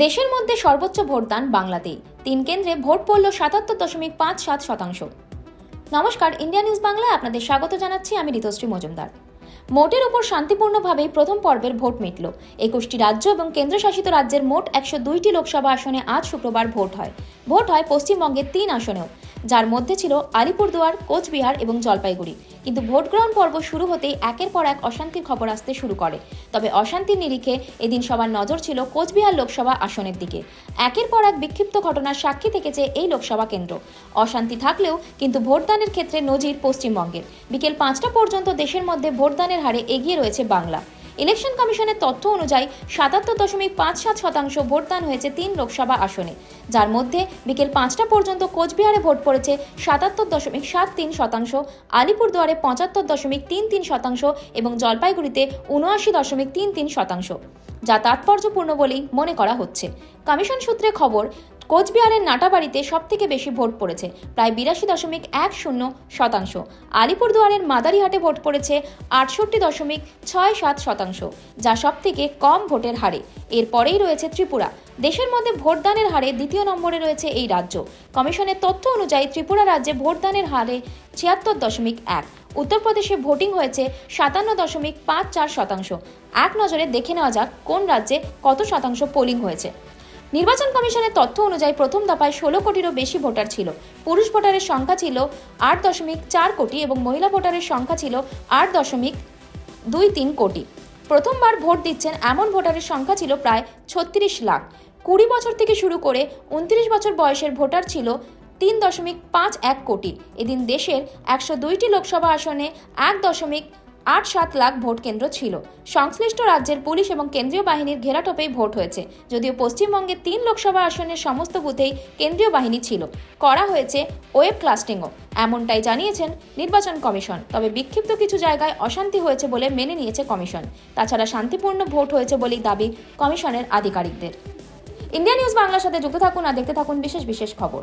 দেশের মধ্যে সর্বোচ্চ ভোটদান বাংলাতেই। তিন কেন্দ্রে ভোট পড়ল সাতাত্তর দশমিক পাঁচ সাত শতাংশ। নমস্কার, ইন্ডিয়া নিউজ বাংলায় আপনাদের স্বাগত জানাচ্ছি, আমি ঋতুশ্রী মজুমদার। মোটের উপর শান্তিপূর্ণভাবেই প্রথম পর্বের ভোট মিটল। একুশটি রাজ্য এবং কেন্দ্রশাসিত রাজ্যের মোট একশো দুইটি লোকসভা আসনে আজ শুক্রবার ভোট হয়। ভোট হয় পশ্চিমবঙ্গের তিন আসনেও। যার মধ্যে ছিল আলিপুরদুয়ার, কোচবিহার এবং জলপাইগুড়ি। কিন্তু ভোট গ্রহণ পর্ব শুরু হতেই একের পর এক অশান্তির খবর আসতে শুরু করে। তবে অশান্তির নিরিখে এদিন সবার নজর ছিল কোচবিহার লোকসভা আসনের দিকে। একের পর এক বিক্ষিপ্ত ঘটনার সাক্ষী থেকেছে এই লোকসভা কেন্দ্র। অশান্তি থাকলেও কিন্তু ভোটদানের ক্ষেত্রে নজির পশ্চিমবঙ্গের। বিকেল পাঁচটা পর্যন্ত দেশের মধ্যে ভোটদানের হারে এগিয়ে রয়েছে বাংলা। ইলেকশন কমিশনের তথ্য অনুযায়ী সাতাত্তর দশমিক পাঁচ সাত শতাংশ ভোটদান হয়েছে তিন লোকসভা আসনে। যার মধ্যে বিকেল পাঁচটা পর্যন্ত কোচবিহারে ভোট পড়েছে সাতাত্তর দশমিক সাত তিন শতাংশ, আলিপুরদুয়ারে পঁচাত্তর দশমিক তিন তিন শতাংশ এবং জলপাইগুড়িতে উনআশি দশমিক তিন তিন শতাংশ। যা তাৎপর্যপূর্ণ বলেই মনে করা হচ্ছে। কমিশন সূত্রে খবর কোচবিহারের নাটাবাড়িতে সব থেকে বেশি ভোট পড়েছে, প্রায় বিরাশি দশমিক এক শূন্য শতাংশ। আলিপুরদুয়ারের মাদারিহাটে ভোট পড়েছে আটষট্টি দশমিক ছয় সাত শতাংশ, যা সব থেকে কম ভোটের হারে। এরপরেই রয়েছে ত্রিপুরা। দেশের মধ্যে ভোটদানের হারে দ্বিতীয় নম্বরে রয়েছে এই রাজ্য। কমিশনের তথ্য অনুযায়ী ত্রিপুরা রাজ্যে ভোটদানের হারে ছিয়াত্তর দশমিক এক, উত্তরপ্রদেশে ভোটিং হয়েছে সাতান্ন দশমিক পাঁচ চার শতাংশ। এক নজরে দেখে নেওয়া যাক কোন রাজ্যে কত শতাংশ পোলিং হয়েছে। নির্বাচন কমিশনের তথ্য অনুযায়ী প্রথম দফায় ষোলো কোটিরও বেশি ভোটার ছিল। পুরুষ ভোটারের সংখ্যা ছিল আট দশমিক চার কোটি এবং মহিলা ভোটারের সংখ্যা ছিল আট দশমিক দুই তিন কোটি। প্রথমবার ভোট দিচ্ছেন এমন ভোটারের সংখ্যা ছিল প্রায় ছত্রিশ লাখ। কুড়ি বছর থেকে শুরু করে উনত্রিশ বছর বয়সের ভোটার ছিল তিন দশমিক পাঁচ এক কোটি। এদিন দেশের একশো দুইটি লোকসভা আসনে এক দশমিক আট সাত লাখ ভোট কেন্দ্র ছিল। সংশ্লিষ্ট রাজ্যের পুলিশ এবং কেন্দ্রীয় বাহিনীর ঘেরাটোপেই ভোট হয়েছে। যদিও পশ্চিমবঙ্গের তিন লোকসভা আসনের সমস্ত বুথেই কেন্দ্রীয় বাহিনী ছিল। করা হয়েছে ওয়েব ক্লাস্টিংও, এমনটাই জানিয়েছেন নির্বাচন কমিশন। তবে বিক্ষিপ্ত কিছু জায়গায় অশান্তি হয়েছে বলে মেনে নিয়েছে কমিশন। তাছাড়া শান্তিপূর্ণ ভোট হয়েছে বলেই দাবি কমিশনের আধিকারিকদের। ইন্ডিয়া নিউজ বাংলার সাথে যুক্ত থাকুন আর দেখতে থাকুন বিশেষ বিশেষ খবর।